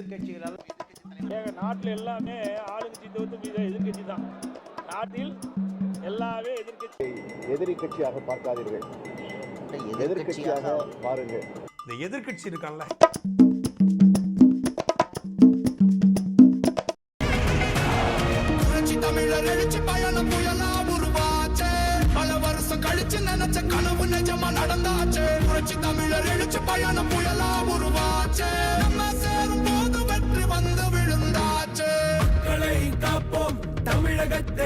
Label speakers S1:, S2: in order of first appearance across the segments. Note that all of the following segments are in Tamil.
S1: எதிர்க்கட்சிகளால்
S2: ஏங்க நாட்டில் எல்லாமே ஆளுங்கட்சி தவிர்த்து மீது எதிர்க்கட்சி தான். நாட்டில் எல்லாமே எதிர்க்கட்சி.
S3: எதிரி கட்சியாக பார்க்காதீர்கள். எதிர்க்கட்சியாக பாருங்கள்.
S4: இந்த எதிர்க்கட்சி இருக்கான்ல.
S5: கழிச்சு நினைச்ச கனவு நிஜமா நடந்தாச்சே. புரட்சி தமிழர் எழுச்சி பயணம் புயலா உருவாச்சே.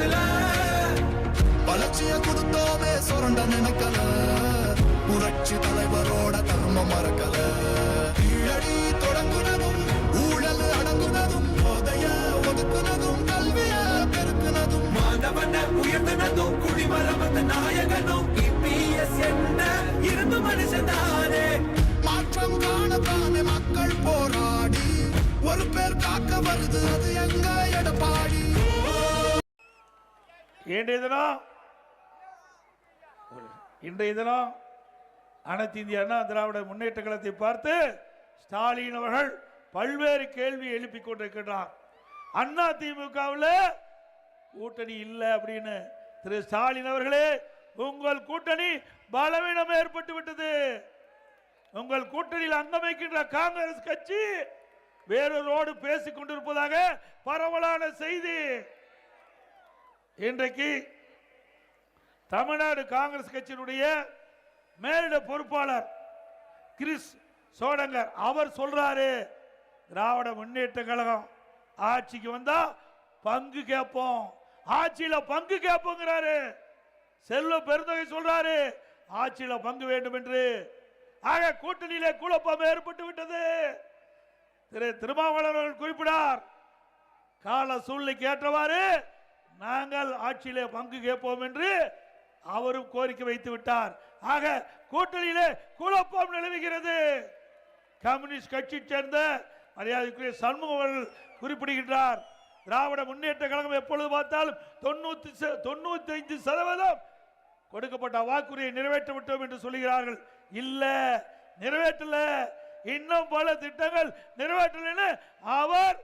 S6: மனசுல
S5: வளர்ச்சிய கொடுத்தோமே சுரண்ட நினைக்கல. புரட்சி தலைவரோட தர்மம் மறக்கல. கீழடி தொடங்குனதும் ஊழல் அடங்குனதும் போதைய ஒதுக்குனதும் கல்விய பெருக்குனதும்.
S6: மாணவன உயர்ந்தனதும் குடிமரமத்த நாயகனும் இபிஎஸ் என்ன இருந்து மனுஷனானே
S5: மாற்றம் காணத்தானே மக்கள் போராடி. ஒரு பேர் காக்க வருது அது எங்க எடப்பாடி?
S2: இன்றைய தினம் இன்றைய தினம் அனைத்து இந்திய அண்ணா திராவிட முன்னேற்ற கழகத்தை பார்த்து ஸ்டாலின் அவர்கள் பல்வேறு கேள்வி எழுப்பிக் கொண்டிருக்கிறார் அண்ணா திமுகவில் கூட்டணி இல்லை அப்படின்னு திரு ஸ்டாலின் அவர்களே உங்கள் கூட்டணி பலவீனம் ஏற்பட்டு விட்டது. உங்கள் கூட்டணியில் அங்கமைக்கின்ற காங்கிரஸ் கட்சி வேறொருவோடு பேசிக் கொண்டிருப்பதாக பரவலான செய்தி. இன்றைக்கு தமிழ்நாடு காங்கிரஸ் கட்சியினுடைய மேலிட பொறுப்பாளர் கிறிஸ் சோடங்கர். அவர் சொல்றாரு திராவிட முன்னேற்ற கழகம் ஆட்சிக்கு வந்தா பங்கு கேட்போம். ஆட்சியில பங்கு கேட்போங்கிறாரு. செல்வ பெருந்தகை சொல்றாரு ஆட்சியில பங்கு வேண்டும் என்று. ஆக கூட்டணியிலே குழப்பம் ஏற்பட்டு விட்டது. திரு திருமாவளவர்கள் குறிப்பிடார் கால சூழ்நிலைக்கு ஏற்றவாறு நாங்கள் ஆட்சியிலே பங்கு கேட்போம் என்று அவரும் கோரிக்கை வைத்து விட்டார். ஆக கூட்டணியிலே குழப்பம் நிலவுகிறது. கம்யூனிஸ்ட் கட்சியை சேர்ந்த மரியாதைக்குரிய சண்முகம் அவர்கள் குறிப்பிடுகின்றார். திராவிட முன்னேற்ற கழகம் எப்பொழுது பார்த்தாலும் தொண்ணூத்தி தொண்ணூத்தி ஐந்து சதவீதம் கொடுக்கப்பட்ட வாக்குறுதியை நிறைவேற்ற விட்டோம் என்று சொல்லுகிறார்கள். இல்ல நிறைவேற்றல. இன்னும் பல திட்டங்கள் நிறைவேற்றல அவர்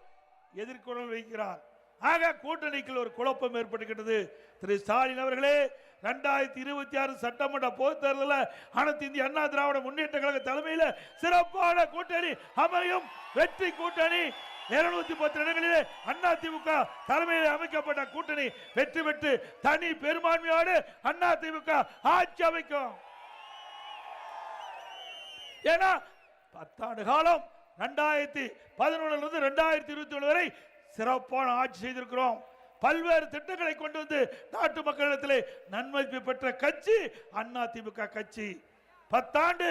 S2: எதிர்கொள்ள வைக்கிறார். ஆக கூட்டணிக்குள் ஒரு குழப்பம் ஏற்பட்டுக்கிட்டது. திரு ஸ்டாலின் அவர்களே ரெண்டாயிரத்தி இருபத்தி ஆறு சட்டமன்ற பொதுத் தேர்தலில் அனைத்து இந்திய அண்ணா திராவிட முன்னேற்ற கழக தலைமையில் சிறப்பான கூட்டணி அமையும். வெற்றி கூட்டணி. இருநூத்தி பத்து இடங்களிலே அண்ணா திமுக தலைமையில் அமைக்கப்பட்ட கூட்டணி வெற்றி பெற்று தனி பெரும்பான்மையோடு அண்ணா திமுக ஆட்சி அமைக்கும். ஏன்னா பத்தாண்டு காலம் ரெண்டாயிரத்தி பதினொன்னுல இருந்து ரெண்டாயிரத்தி இருபத்தி ஒன்று வரை சிறப்பான ஆட்சி செய்திருக்கிறோம். பல்வேறு திட்டங்களை கொண்டு வந்து நாட்டு மக்களிடத்திலே நன்மதிப்பு பெற்ற கட்சி அண்ணா திமுக கட்சி. பத்தாண்டு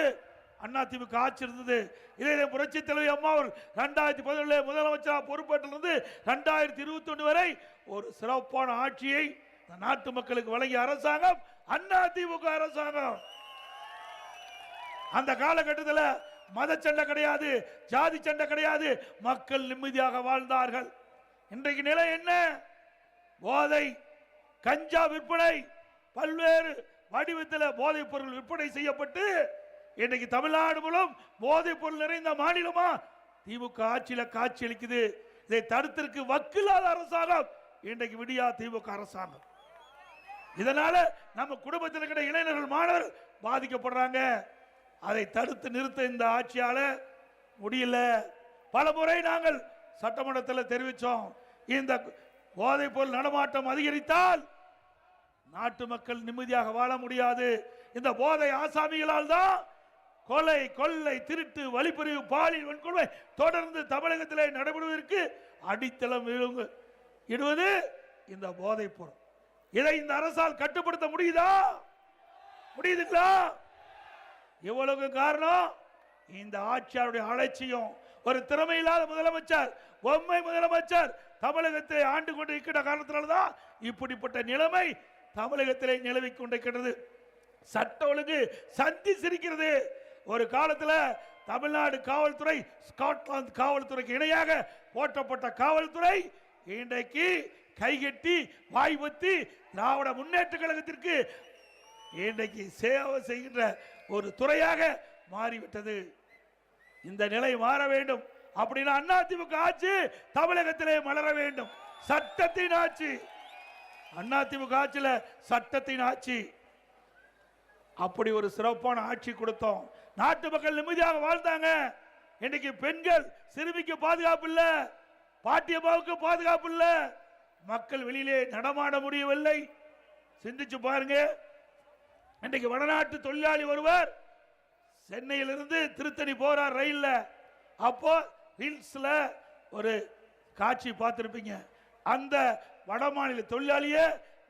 S2: அண்ணா திமுக ஆட்சி இருந்தது. இதே புரட்சி தலைவி அம்மா அவர் ரெண்டாயிரத்தி பதினேழு முதலமைச்சராக பொறுப்பேற்றிலிருந்து ரெண்டாயிரத்தி இருபத்தி ஒன்று வரை ஒரு சிறப்பான ஆட்சியை நாட்டு மக்களுக்கு வழங்கிய அரசாங்கம் அண்ணா திமுக அரசாங்கம். அந்த காலகட்டத்தில் மத சண்டை கிடையாது ஜாதி சண்டை கிடையாது. மக்கள் நிம்மதியாக வாழ்ந்தார்கள். இன்றைக்கு நிலை என்ன? போதை கஞ்சா விற்பனை பல்வேறு வடிவத்தில் போதைப் பொருள் விற்பனை செய்யப்பட்டு இன்னைக்கு தமிழ்நாடு மூலம் போதைப் பொருள் நிறைந்த மாநிலமா? திமுக ஆட்சியில் காட்சி அளிக்குது. இதை தடுத்திருக்கு வக்கில்லாத அரசாங்கம். இன்றைக்கு விடியா திமுக அரசாங்கம். இதனால நம்ம குடும்பத்தில் இருக்கிற இளைஞர்கள் மாணவர் பாதிக்கப்படுறாங்க. அதை தடுத்து நிறுத்த இந்த ஆட்சியால முடியல. பல முறை நாங்கள் சட்டமன்றத்தில் தெரிவித்தோம் இந்த போதைப் பொருள் நடமாட்டம் அதிகரித்தால் நாட்டு மக்கள் நிம்மதியாக வாழ முடியாது. இந்த போதை ஆசாமிகளால் தான் கொலை கொள்ளை திருட்டு வழிப்பறிவு பாலியல் வன்கொடுமை தொடர்ந்து தமிழகத்திலே நடைபெறுவதற்கு அடித்தளம் இடுவது இந்த போதைப் பொருள் இதை இந்த அரசால் கட்டுப்படுத்த முடியுதா? முடியுதுங்களா? இவ்வளவு காரணம் இந்த ஆட்சியாருடைய அலட்சியம். ஒரு திறமை இல்லாத முதலமைச்சர் பொம்மை முதலமைச்சர் தமிழகத்தை ஆண்டு கொண்டு இருக்கிற காரணத்தினால்தான் இப்படிப்பட்ட நிலைமை தமிழகத்திலே நிலவிக் கொண்டிருக்கிறது சட்ட ஒழுங்கு சந்தி சிரிக்கிறது. ஒரு காலத்தில் தமிழ்நாடு காவல்துறை ஸ்காட்லாந்து காவல்துறைக்கு இணையாக போற்றப்பட்ட காவல்துறை இன்றைக்கு கைகட்டி வாய் திராவிட முன்னேற்ற கழகத்திற்கு இன்றைக்கு சேவை செய்கின்ற ஒரு துறையாக மாறிவிட்டது. இந்த நிலை மாற வேண்டும். அப்படின்னா அதிமுக ஆட்சி தமிழகத்திலே மலர வேண்டும். சட்டத்தின் ஆட்சி. அதிமுக ஆட்சியில் சட்டத்தின் ஆட்சி. அப்படி ஒரு சிறப்பான ஆட்சி கொடுத்தோம். நாட்டு மக்கள் நிம்மதியாக வாழ்ந்தாங்க. இன்னைக்கு பெண்கள் சிறுமிக்கு பாதுகாப்பு இல்லை. பாட்டியம்மாவுக்கு பாதுகாப்பு இல்லை. மக்கள் வெளியிலே நடமாட முடியவில்லை. சிந்திச்சு பாருங்க. இன்னைக்கு வடநாட்டு தொழிலாளி ஒருவர் சென்னையிலிருந்து திருத்தணி போறார் ரயில்ல. அப்போ ஹில்ஸ்ல ஒரு காட்சி பார்த்துருப்பீங்க. அந்த வடமாநில தொழிலாளியே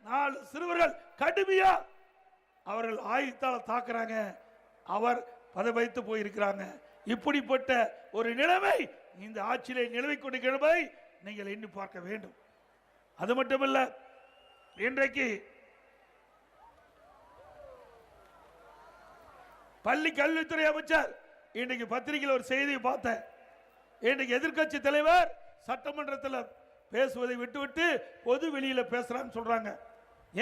S2: நாலு சிறுவர்கள் கடுமையா அவர்கள் ஆயுத்தால் தாக்குறாங்க. அவர் பதவைத்து போயிருக்கிறாங்க. இப்படிப்பட்ட ஒரு நிலைமை இந்த ஆட்சியிலே நிலவிக் கொண்டிருக்கிறதை நீங்கள் எண்ணி பார்க்க வேண்டும். அது மட்டுமல்ல இன்றைக்கு பள்ளி கல்வித்துறை அமைச்சர் இன்னைக்கு பத்திரிகையில் ஒரு செய்தியை பார்த்தேன். இன்னைக்கு எதிர்க்கட்சி தலைவர் சட்டமன்றத்தில் பேசுவதை விட்டுவிட்டு பொது வெளியில் பேசுறான்னு சொல்றாங்க.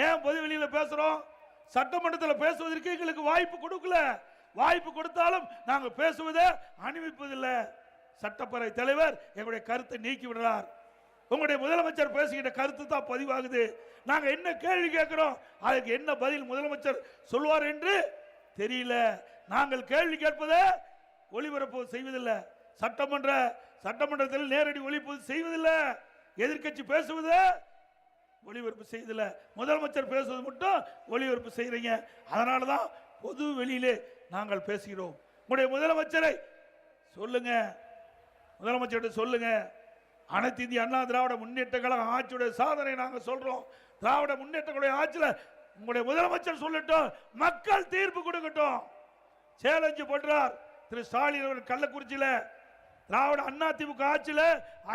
S2: ஏன் பொது வெளியில் பேசுறோம்? சட்டமன்றத்தில் பேசுவதற்கு எங்களுக்கு வாய்ப்பு கொடுக்கல. வாய்ப்பு கொடுத்தாலும் நாங்கள் பேசுவதை அனுமதிப்பதில்லை. சட்டப்பேரவை தலைவர் எங்களுடைய கருத்தை நீக்கி விடுறார். உங்களுடைய முதலமைச்சர் பேசுகின்ற கருத்து தான் பதிவாகுது. நாங்கள் என்ன கேள்வி கேட்குறோம்? அதுக்கு என்ன பதில் முதலமைச்சர் சொல்வார் என்று தெரியல. நாங்கள் கேள்வி கேட்பதை ஒளிபரப்பு செய்வதில்லை. சட்டமன்ற சட்டமன்றத்தில் நேரடி ஒளிப்பு செய்வதில்லை. எதிர்க்கட்சி பேசுவது ஒளிபரப்பு செய்வதில்லை முதலமைச்சர் பேசுவது மட்டும் ஒளிபரப்பு செய்கிறீங்க அதனால தான் பொது வெளியிலே நாங்கள் பேசுகிறோம். உங்களுடைய முதலமைச்சரை சொல்லுங்க. முதலமைச்சர்கிட்ட சொல்லுங்க. அனைத்து இந்திய அண்ணா திராவிட முன்னேற்ற கழகம் ஆட்சியுடைய சாதனை நாங்கள் சொல்றோம். திராவிட முன்னேற்ற கழக ஆட்சியில் உங்களுடைய முதலமைச்சர் சொல்லட்டும். மக்கள் தீர்ப்பு கொடுக்கட்டும். சேலஞ்சு பண்றார். திரு ஸ்டாலின் அவர்கள் கள்ளக்குறிச்சியில திராவிட அண்ணா திமுக ஆட்சியில்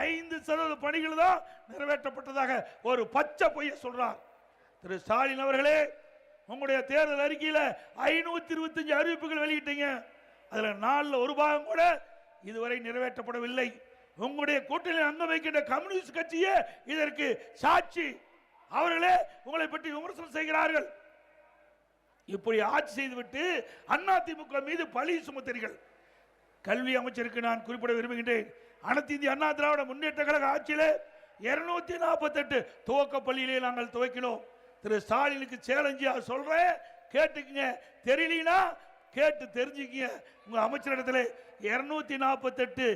S2: ஐந்து சதவீத பணிகள் தான் நிறைவேற்றப்பட்டதாக ஒரு பச்சை பொய்ய சொல்றார். திரு ஸ்டாலின் அவர்களே உங்களுடைய தேர்தல் அறிக்கையில் ஐநூத்தி இருபத்தஞ்சு அறிவிப்புகள் வெளியிட்டீங்க. அதுல நாளில் ஒரு பாகம் கூட இதுவரை நிறைவேற்றப்படவில்லை. உங்களுடைய கூட்டணி அங்கம் வைக்கின்ற கம்யூனிஸ்ட் கட்சியே இதற்கு சாட்சி. அவர்களே உங்களை பற்றி விமர்சனம் செய்கிறார்கள். இப்படி ஆட்சி செய்துவிட்டு அண்ணா திமுக மீது பழி சுமத்தீர்கள். கல்வி அமைச்சருக்கு நான் குறிப்பிட விரும்புகின்றேன். அனைத்து இந்திய அண்ணா திராவிட முன்னேற்ற கழக ஆட்சியில் இருநூத்தி நாற்பத்தெட்டு துவக்க பள்ளியிலே நாங்கள் துவக்கினோம். திரு ஸ்டாலினுக்கு சேலஞ்சியா சொல்றேன் கேட்டுக்குங்க. தெரியலனா கேட்டு தெரிஞ்சுக்கிங்க. உங்க அமைச்சரிடத்துல இருநூத்தி நாற்பத்தெட்டு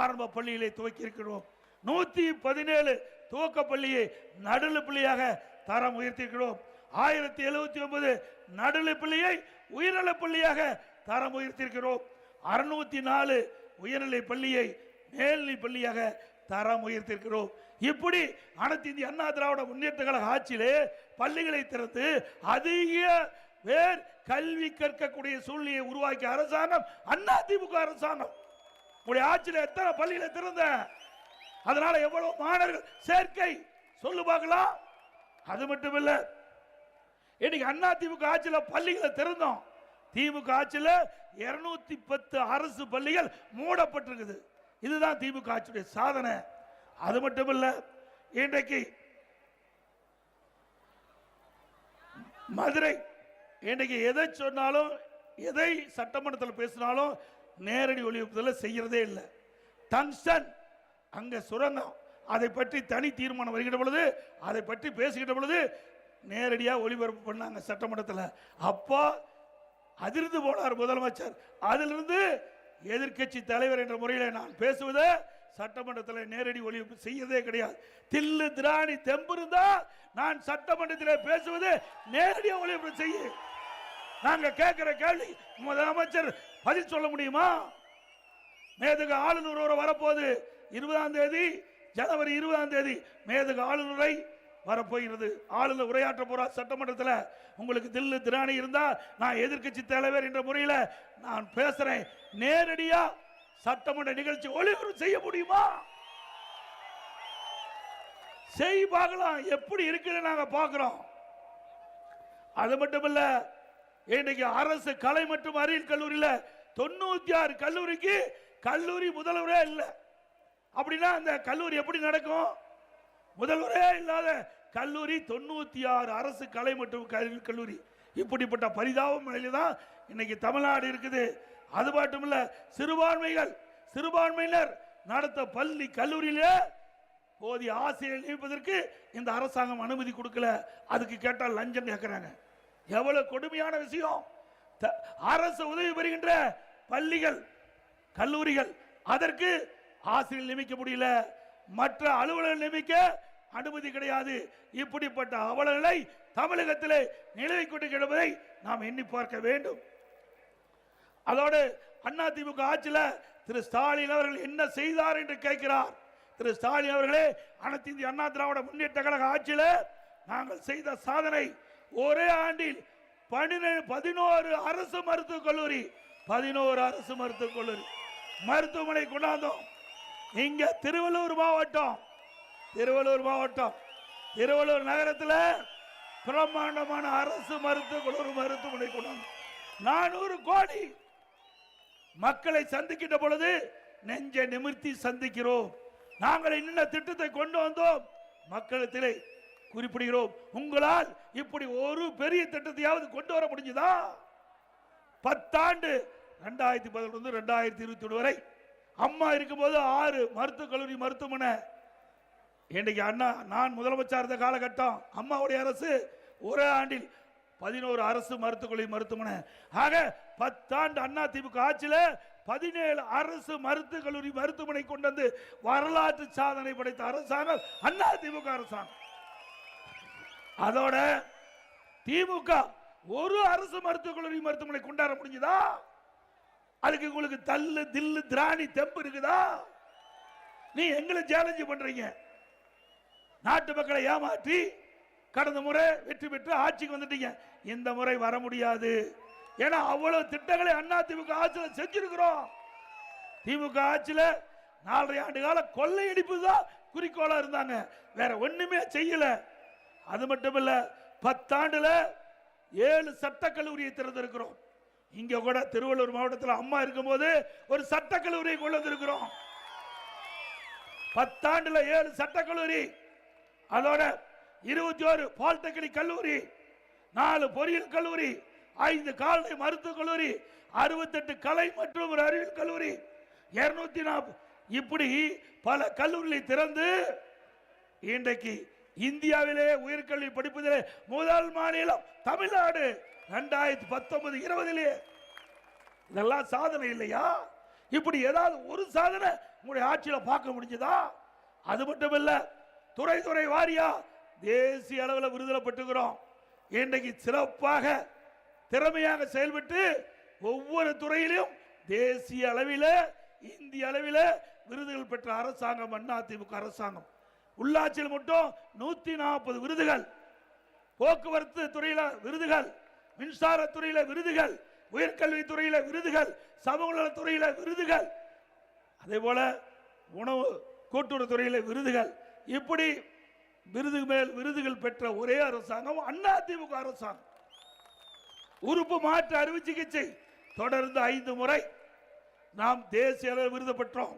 S2: ஆரம்ப பள்ளியிலே துவக்கி இருக்கிறோம் நூத்தி பதினேழு துவக்க பள்ளியை நடுநிலை பள்ளியாக தரம் உயர்த்தியிருக்கிறோம். ஆயிரத்தி எழுபத்தி ஒன்பது நடுநிலைப்பள்ளியை பள்ளியை பள்ளியாக தரம் உயர்த்திருக்கிறோம் அறுநூத்தி நாலு உயர்நிலை பள்ளியை மேல்நிலை பள்ளியாக தரம் உயர்த்தியிருக்கிறோம். இப்படி அனைத்து இந்திய அண்ணா திராவிட முன்னேற்ற கழக ஆட்சியிலே பள்ளிகளை திறந்து அதிக பேர் கல்வி கற்கக்கூடிய சூழ்நிலையை உருவாக்கிய அரசாங்கம் அண்ணா திமுக அரசாங்கம். உங்களுடைய ஆட்சியில் எத்தனை பள்ளிகளை திறந்த? அதனால எவ்வளவு மாணவர்கள் சேர்க்கை? சொல்லு பார்க்கலாம். அது மட்டும் இல்லை இன்னைக்கு அண்ணா திமுக ஆட்சியில் பள்ளிகளை திறந்தோம். திமுக ஆட்சியில் இருநூத்தி பத்து அரசு பள்ளிகள் மூடப்பட்டிருக்குது. இதுதான் திமுக ஆட்சியுடைய சாதனை. அது மட்டும் இல்லை இன்றைக்கு மதுரை இன்றைக்கு எதை சொன்னாலும் எதை சட்டமன்றத்தில் பேசினாலும் நேரடி ஒளிபரப்புதல செய்கிறதே இல்லை. டங்ஸ்டன் அங்கே சுரங்கம். அதை பற்றி தனி தீர்மானம் வருகின்ற பொழுது அதை பற்றி பேசுகின்ற பொழுது நேரடியாக ஒளிபரப்பு பண்ணாங்க சட்டமன்றத்தில். அப்போ அதிர்ந்து போனார் முதலமைச்சர். அதிலிருந்து எதிர்க்கட்சி தலைவர் என்ற முறையில் நான் பேசுவதை சட்டமன்றத்தில் நேரடி ஒளிபரப்பு செய்யதே கிடையாது. தில்லு திராணி தெம்புருந்தா நான் சட்டமன்றத்தில் பேசுவது நேரடியாக ஒளிபரப்பு செய்ய. நாங்கள் கேட்குற கேள்வி முதலமைச்சர் பதில் சொல்ல முடியுமா? நேற்றுக்கு ஆளுநர் ஒரு வரப்போகுது. இருபதாம் தேதி ஜனவரி இருபதாம் தேதி மேதகு ஆளுநரை வரப்போகிறது. ஆளுநர் உரையாற்ற போறார். சட்டமன்றத்தில் உங்களுக்கு தில்லு திராணி இருந்தா நான் எதிர்க்கட்சி தலைவர் என்ற முறையில் நான் பேசுறேன். நேரடியா சட்டமன்ற நிகழ்ச்சி ஒளிபரப்பு செய்ய முடியுமா? செய் பார்க்கலாம். எப்படி இருக்குன்னு நாங்கள் பார்க்குறோம். அது மட்டும் இல்லை இன்னைக்கு அரசு கலை மற்றும் அறிவியல் கல்லூரியில் தொண்ணூற்றி ஆறு கல்லூரிக்கு கல்லூரி முதல்வரே இல்லை. அப்படின்னா அந்த கல்லூரி எப்படி நடக்கும்? முதல்வரே இல்லாத கல்லூரி தொண்ணூத்தி ஆறு அரசு கலை மற்றும் கல்வி கல்லூரி. இப்படிப்பட்ட பரிதாபம் நிலையில தான் இன்னைக்கு தமிழ்நாடு இருக்குது. அது மட்டும் இல்ல சிறுபான்மைகள் சிறுபான்மையினர் நடத்த பள்ளி கல்லூரியில போதிய ஆசிரியர் நியமிப்பதற்கு இந்த அரசாங்கம் அனுமதி கொடுக்கல. அதுக்கு கேட்டால் லஞ்சம் கேட்கிறாங்க. எவ்வளவு கொடுமையான விஷயம். த- அரசு உதவி பெறுகின்ற பள்ளிகள் கல்லூரிகள் அதற்கு ஆசிரியர் நியமிக்க முடியல. மற்ற அலுவலர்கள் நியமிக்க அனுமதி கிடையாது. இப்படிப்பட்ட அவலங்களை தமிழகத்திலே நிலவை கொண்டு கிடப்பதை நாம் எண்ணி பார்க்க வேண்டும். அதோடு அதிமுக ஆட்சியில திரு ஸ்டாலின் அவர்கள் என்ன செய்தார் என்று கேட்கிறார். திரு ஸ்டாலின் அவர்களே அனைத்து இந்திய அண்ணா திராவிட முன்னேற்ற கழக ஆட்சியில நாங்கள் செய்த சாதனை ஒரே ஆண்டில் பன்னிரண்டு பதினோரு அரசு மருத்துவக் கல்லூரி பதினோரு அரசு மருத்துவக் கல்லூரி. மருத்துவமனை கொண்டாந்தோம். இங்க திருவள்ளூர் மாவட்டம். திருவள்ளூர் மாவட்டம். திருவள்ளூர் நகரத்தில் பிரம்மாண்டமான அரசு மருத்துவக் மருத்துவமனை கொண்டாந்தோம் நானூறு கோடி மக்களை சந்திக்கின்ற பொழுது நெஞ்சை நிமிர்த்தி சந்திக்கிறோம். நாங்கள் இன்ன திட்டத்தை கொண்டு வந்தோம்? மக்களிடத்திலே குறிப்பிடுகிறோம். உங்களால் இப்படி ஒரு பெரிய திட்டத்தையாவது கொண்டு வர முடிஞ்சுதா? பத்தாண்டு ரெண்டாயிரத்தி பதினொன்று ரெண்டாயிரத்தி இருபத்தி ஒன்று வரை அம்மா இருக்கும்போது ஆறு மருத்துவக் கல்லூரி மருத்துவமனை. இன்றைக்கு அண்ணா நான் முதலமைச்சர் இருந்த காலகட்டம் அம்மாவுடைய அரசு ஒரே ஆண்டில் பதினோரு அரசு மருத்துவக்கல்லூரி மருத்துவமனை. ஆக பத்தாண்டு அண்ணா திமுக ஆட்சியில் பதினேழு அரசு மருத்துவக் கல்லூரி மருத்துவமனை கொண்டு வந்து வரலாற்று சாதனை படைத்த அரசாங்கம் அண்ணா திமுக அரசாங்கம். அதோட திமுக ஒரு அரசு மருத்துவக் கல்லூரி மருத்துவமனை கொண்டாட முடிஞ்சுதா? அதுக்கு உங்களுக்கு தள்ளு தில்லு திராணி தெம்பு இருக்குதா? நீ எங்களை சேலஞ்சு பண்றீங்க. நாட்டு மக்களை ஏமாற்றி கடந்த முறை வெற்றி பெற்று ஆட்சிக்கு வந்துட்டீங்க. இந்த முறை வர முடியாது. ஏன்னா அவ்வளவு திட்டங்களை அண்ணா திமுக ஆட்சியில் செஞ்சிருக்கிறோம். திமுக ஆட்சியில் நாலரை ஆண்டு கால கொள்ளையடிப்பு தான் குறிக்கோளா இருந்தாங்க. வேற ஒண்ணுமே செய்யல. அது மட்டும் இல்ல பத்தாண்டுல ஏழு சட்ட கல்லூரியை திறந்திருக்கிறோம். இங்க கூட திருவள்ளூர் மாவட்டத்தில் அம்மா இருக்கும்போது ஒரு சட்டக்கல்லூரியை கொண்டு வந்திருக்கிறோம். பத்தாண்டுல ஏழு சட்டக்கல்லூரி அதோட இருபத்தி ஒரு பாலிடெக்னிக் கல்லூரி நாலு பொறியியல் கல்லூரி ஐந்து கால்நடை மருத்துவக் கல்லூரி அறுபத்தெட்டு கலை மற்றும் ஒரு அறிவியல் கல்லூரி இருநூத்தி நாற்பது இப்படி பல கல்லூரிகளை திறந்து இன்றைக்கு இந்தியாவிலே உயர்கல்வி படிப்பதிலே முதல் மாநிலம் தமிழ்நாடு. ரெண்டாயிரத்தி பத்தொன்பது இருபதுலேயே இதெல்லாம் சாதனை இல்லையா? இப்படி ஏதாவது ஒரு சாதனை உங்களுடைய ஆட்சியில் பார்க்க முடிஞ்சதா? அது மட்டும் இல்லை துறை துறை வாரியா தேசிய அளவில் விருதுல பெற்றுக்கிறோம். இன்றைக்கு சிறப்பாக திறமையாக செயல்பட்டு ஒவ்வொரு துறையிலும் தேசிய அளவில் இந்திய அளவில் விருதுகள் பெற்ற அரசாங்கம் அண்ணா திமுக அரசாங்கம். உள்ளாட்சியில் மட்டும் நூற்றி நாற்பது விருதுகள். போக்குவரத்து துறையில் விருதுகள். மின்சாரத்துறையில விருதுகள் உயர்கல்வித்துறையில விருதுகள் சமூக நலத்துறையில விருதுகள். அதே போல உணவு கூட்டுறவு துறையில விருதுகள். இப்படி விருது மேல் விருதுகள் பெற்ற ஒரே அரசாங்கம் அண்ணா திமுக அரசாங்கம். உறுப்பு மாற்று அறுவை சிகிச்சை தொடர்ந்து ஐந்து முறை நாம் தேசிய அளவில் விருது பெற்றோம்.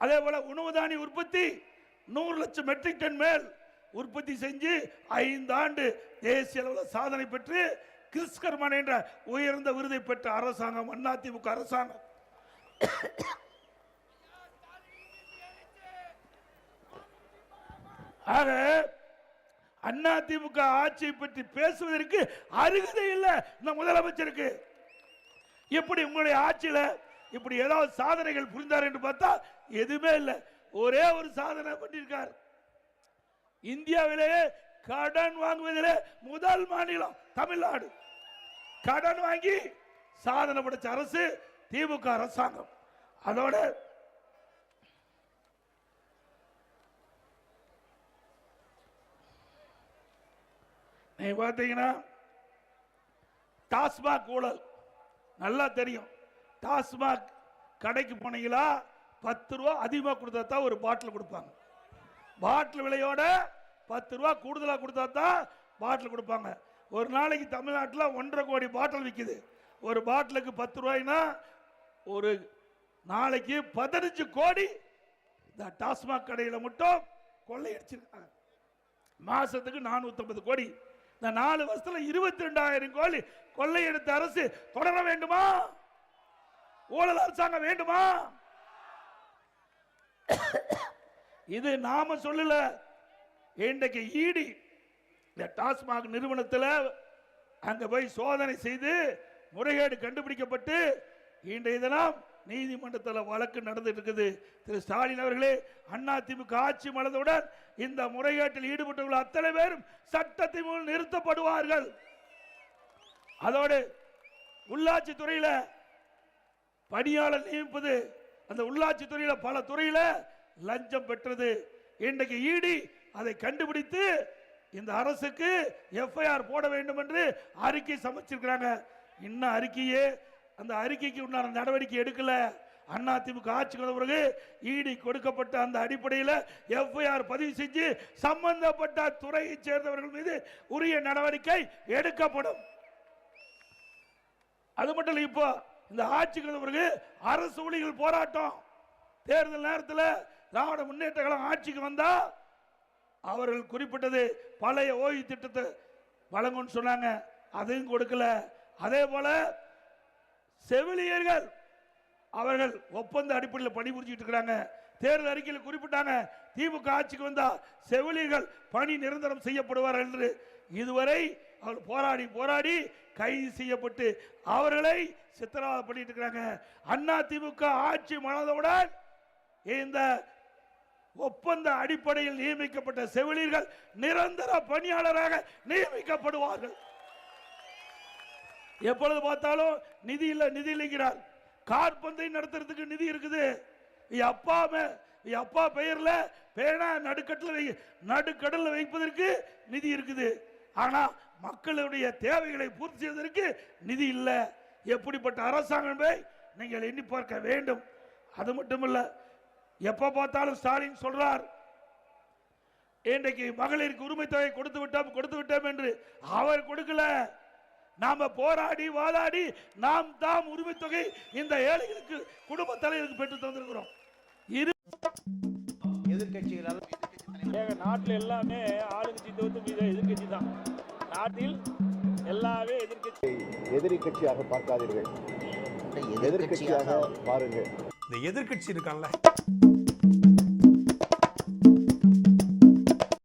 S2: அதே போல உணவு தானிய உற்பத்தி நூறு லட்சம் மெட்ரிக் டன் மேல் உற்பத்தி செஞ்சு ஐந்து ஆண்டு தேசிய அளவில் சாதனை பெற்று கிறிஸ்கர்மன் என்ற உயர்ந்த விருதை பெற்ற அரசாங்கம் அதிமுக அரசாங்கம். ஆக அதிமுக ஆட்சியை பற்றி பேசுவதற்கு அருகதை இல்லை இந்த முதலமைச்சருக்கு. எப்படி உங்களுடைய ஆட்சியில இப்படி ஏதாவது சாதனைகள் புரிந்தார் என்று பார்த்தா எதுவுமே இல்லை. ஒரே ஒரு சாதனை பண்ணியிருக்கார். இந்தியாவிலேயே கடன் வாங்குவதிலே முதல் மாநிலம் தமிழ்நாடு. கடன் வாங்கி சாதனை படைச்ச அரசு திமுக அரசாங்கம். அதோட நீங்க பார்த்தீங்கன்னா டாஸ்மாக் ஊழல் நல்லா தெரியும். டாஸ்மாக் கடைக்கு போனீங்களா பத்து ரூபா அதிகமாக கொடுத்தா தான் ஒரு பாட்டில் கொடுப்பாங்க. பாட்டில் விலையோட பத்து ரூபா கூடுதலாக கொடுத்தா தான் பாட்டில் கொடுப்பாங்க. ஒரு நாளைக்கு தமிழ்நாட்டில் ஒன்றரை கோடி பாட்டில் விற்கிது ஒரு பாட்டிலுக்கு பத்து ரூபாய்னா ஒரு நாளைக்கு பதினஞ்சு கோடி இந்த டாஸ்மாக் கடையில் மட்டும் கொள்ளையடிச்சிருக்காங்க. மாசத்துக்கு நானூற்றம்பது கோடி. இந்த நாலு வருஷத்தில் இருபத்தி ரெண்டாயிரம் கோடி கொள்ளையெடுத்த அரசு தொடர வேண்டுமா? ஊழல் அரசாங்கம் வேண்டுமா? இது நாம சொல்லல. இன்றைக்கு ஈடி இந்த டாஸ்மாக் நிறுவனத்தில் அங்கே போய் சோதனை செய்து முறைகேடு கண்டுபிடிக்கப்பட்டு இன்றைய தினம் நீதிமன்றத்தில் வழக்கு நடந்துட்டு இருக்குது. திரு ஸ்டாலின் அவர்களே அண்ணா திமுக ஆட்சி மலர்ந்தவுடன் இந்த முறைகேட்டில் ஈடுபட்டுள்ள அத்தனை பேரும் சட்டத்தின் முன் நிறுத்தப்படுவார்கள். அதோடு உள்ளாட்சி துறையில் பணியாளர் நியமிப்பது அந்த உள்ளாட்சி துறையில் பல துறையில் லஞ்சம் பெற்றது. இன்றைக்கு ஈடி அதை கண்டுபிடித்து இந்த அரசுக்கு எஃப்ஐஆர் போட வேண்டும் என்று அறிக்கை சமைச்சிருக்கிறாங்க இன்னும் அறிக்கையே அந்த அறிக்கைக்கு உண்டான நடவடிக்கை எடுக்கல. அண்ணா திமுக ஆட்சிக்கு வந்த பிறகு ஈடி கொடுக்கப்பட்ட அந்த அடிப்படையில் எஃப்ஐஆர் பதிவு செஞ்சு சம்பந்தப்பட்ட துறையைச் சேர்ந்தவர்கள் மீது உரிய நடவடிக்கை எடுக்கப்படும். அது மட்டும் இல்லை இப்போ இந்த ஆட்சிக்கு வந்த பிறகு அரசு ஊழியர்கள் போராட்டம். தேர்தல் நேரத்தில் திராவிட முன்னேற்ற கழகம் ஆட்சிக்கு வந்தால் அவர்கள் குறிப்பிட்டது பழைய ஓய்வு திட்டத்தை வழங்கும்னு சொன்னாங்க. அதையும் கொடுக்கல. அதே போல செவிலியர்கள் அவர்கள் ஒப்பந்த அடிப்படையில் பணிபுரிஞ்சிட்டு இருக்கிறாங்க. தேர்தல் அறிக்கையில் குறிப்பிட்டாங்க திமுக ஆட்சிக்கு வந்தா செவிலியர்கள் பணி நிரந்தரம் செய்யப்படுவார்கள் என்று. இதுவரை அவர்கள் போராடி போராடி கைது செய்யப்பட்டு அவர்களை சித்திரவதை பண்ணிட்டு இருக்கிறாங்க. அண்ணா திமுக ஆட்சி மனதவுடன் இந்த ஒப்பந்த அடிப்படையில் நியமிக்கப்பட்ட செவிலியர்கள் நிரந்தர பணியாளராக நியமிக்கப்படுவார்கள். எப்பொழுது பார்த்தாலும் நிதி இல்ல நிதி இல்லைங்கிறார். கார் பந்தயம் நடத்துறதுக்கு நிதி இருக்குது. என் அப்பா என் அப்பா பெயர்ல பேனா நடுக்கட்டில் வை வைப்பதற்கு நிதி இருக்குது. ஆனா மக்களுடைய தேவைகளை பூர்த்தி செய்வதற்கு நிதி இல்லை. எப்படிப்பட்ட அரசாங்கமே நீங்கள் எண்ணி பார்க்க வேண்டும். அது மட்டுமல்ல எப்ப பார்த்தாலும் ஸ்டாலின் சொல்றார் இன்றைக்கு மகளிருக்கு உரிமை தொகை கொடுத்து விட்டோம் கொடுத்து விட்டோம் என்று அவர் கொடுக்கல. நாம போராடி வாதாடி நாம் தாம் உரிமை தொகை இந்த ஏழைகளுக்கு குடும்ப தலைவருக்கு பெற்று தந்திருக்கிறோம்.
S3: எதிர்கட்சிகளால்
S1: நாட்டில் எல்லாமே ஆளுங்கட்சி மீது எதிர்கட்சி தான். நாட்டில் எல்லாமே எதிர்கட்சி
S3: எதிரி கட்சியாக பார்க்காதீர்கள் எதிர்கட்சியாக பாருங்கள்.
S4: இந்த எதிர்க்கட்சி இருக்கான்ல.